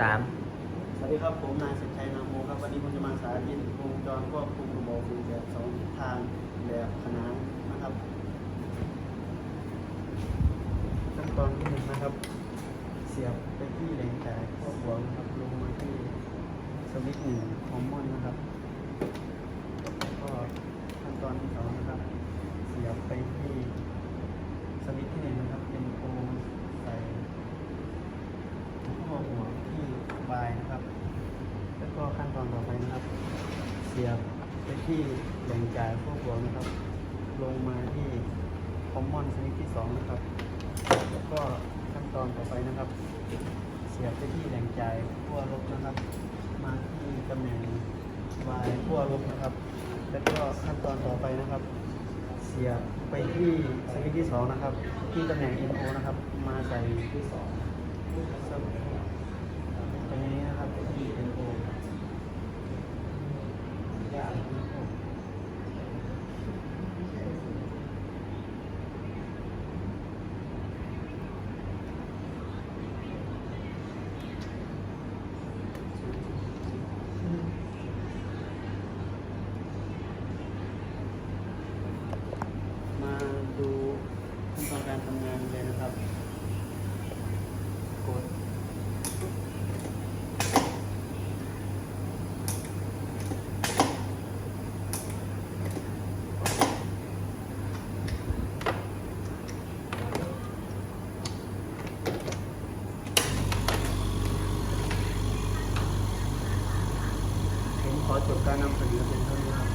สามสวัสดีครับ ผมนายสัญชัยนามโมครับ วันนี้ผมจะมาสาธิตวงจรควบคุมระบบสื่อแบบสองทิศทางแบบขนานนะครับขั้นตอนที่หนึ่งนะครับ เสียบไปที่แหล่งจ่ายข้อบวนะครับลงมาที่สวิตช์หนึ่งคอมมอนนะครับแล้วก็ขั้นตอนที่สองนะครับ เสียบไปที่ ก็ขั้นตอนต่อไปนะครับ เสียบไปที่แหล่งจ่ายพวกหัวนะครับ ลงมาที่คอมมอนชนิดที่2นะครับแล้วก็ขั้นตอนต่อไปนะครับ เสียบไปที่แหล่งจ่ายขั้ลบนะครับ มาที่ตำแหน่งวายขั้ลบนะครับ แล้วก็ขั้นตอนต่อไปนะครับ เสียบไปที่ชนิดที่2นะครับ ที่ตำแหน่งอินโอนะครับ มาใส่ที่2 การทำงานเลยนะครับกดผมขอจบการนำเสนอเพียง